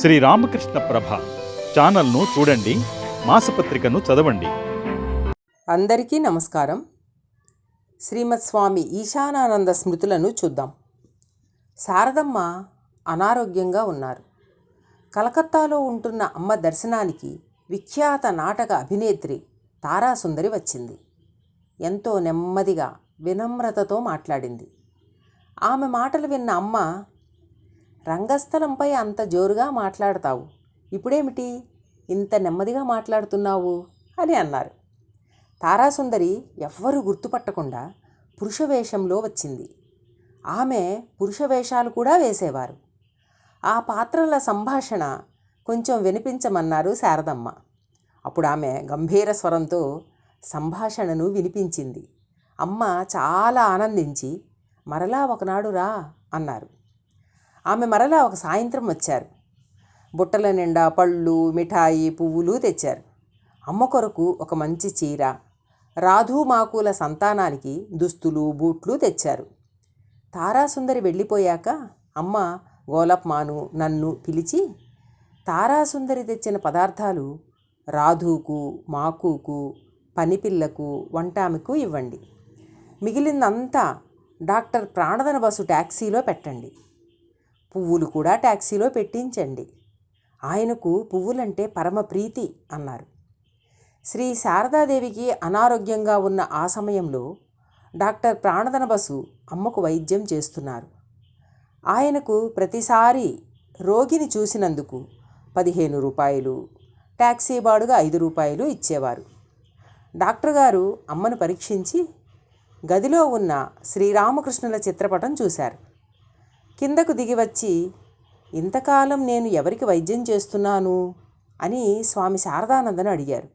శ్రీ రామకృష్ణ ప్రభ ఛానల్ను చూడండి మాసపత్రికను చదవండి. అందరికీ నమస్కారం. శ్రీమద్ స్వామి ఈశానానంద స్మృతులను చూద్దాం. శారదమ్మ అనారోగ్యంగా ఉన్నారు. కలకత్తాలో ఉంటున్న అమ్మ దర్శనానికి విఖ్యాత నాటక అభినేత్రి తారాసుందరి వచ్చింది. ఎంతో నెమ్మదిగా వినమ్రతతో మాట్లాడింది. ఆమె మాటలు విన్న అమ్మ రంగస్థలంపై అంత జోరుగా మాట్లాడతావు. ఇప్పుడేమిటి? ఇంత నెమ్మదిగా మాట్లాడుతున్నావు అని అన్నారు. తారాసుందరి ఎవ్వరూ గుర్తుపట్టకుండా పురుష వేషంలో వచ్చింది. ఆమె పురుష వేషాలు కూడా వేసేవారు. ఆ పాత్రల సంభాషణ కొంచెం వినిపించమన్నారు శారదమ్మ. అప్పుడు ఆమె గంభీర స్వరంతో సంభాషణను వినిపించింది. అమ్మ చాలా ఆనందించి మరలా ఒకనాడు రా అన్నారు. ఆమె మరలా ఒక సాయంత్రం వచ్చారు. బుట్టల నిండా పళ్ళు మిఠాయి పువ్వులు తెచ్చారు. అమ్మ కొరకు ఒక మంచి చీర రాధు మాకుల సంతానానికి దుస్తులు బూట్లు తెచ్చారు. తారాసుందరి వెళ్ళిపోయాక అమ్మ గోలప్మాను నన్ను పిలిచి తారాసుందరి తెచ్చిన పదార్థాలు రాధుకు మాకుకు పనిపిల్లకు వంటామికు ఇవ్వండి. మిగిలిందంతా డాక్టర్ ప్రాణదన బస్సు ట్యాక్సీలో పెట్టండి. పువ్వులు కూడా ట్యాక్సీలో పెట్టించండి. ఆయనకు పువ్వులంటే పరమ ప్రీతి అన్నారు. శ్రీ శారదాదేవికి అనారోగ్యంగా ఉన్న ఆ సమయంలో డాక్టర్ ప్రాణదన బసు అమ్మకు వైద్యం చేస్తున్నారు. ఆయనకు ప్రతిసారి రోగిని చూసినందుకు పదిహేను రూపాయలు ట్యాక్సీ బాడుగా ఐదు రూపాయలు ఇచ్చేవారు. డాక్టర్ గారు అమ్మను పరీక్షించి గదిలో ఉన్న శ్రీరామకృష్ణుల చిత్రపటం చూశారు. కిందకు దిగి వచ్చి ఇంతకాలం నేను ఎవరికి వైద్యం చేస్తున్నాను? అని స్వామి శారదానందను అడిగారు.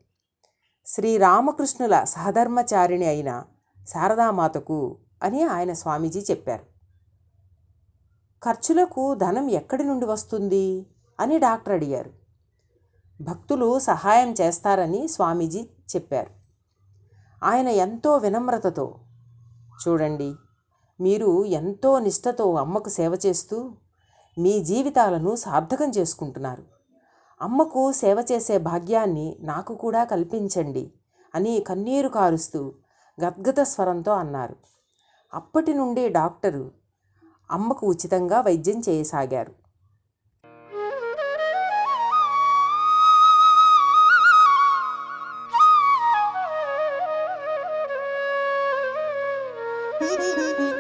శ్రీరామకృష్ణుల సహధర్మచారిణి అయిన శారదామాతకు అని ఆయన స్వామీజీ చెప్పారు. ఖర్చులకు ధనం ఎక్కడి నుండి వస్తుంది? అని డాక్టర్ అడిగారు. భక్తులు సహాయం చేస్తారని స్వామీజీ చెప్పారు. ఆయన ఎంతో వినమ్రతతో చూడండి మీరు ఎంతో నిష్టతో అమ్మకు సేవ చేస్తూ మీ జీవితాలను సార్థకం చేసుకుంటున్నారు అమ్మకు సేవ చేసే భాగ్యాన్ని నాకు కూడా కల్పించండి అని కన్నీరు కారుస్తూ గద్గత స్వరంతో అన్నారు అప్పటి నుండి డాక్టరు అమ్మకు ఉచితంగా వైద్యం చేయసాగారు Thank you.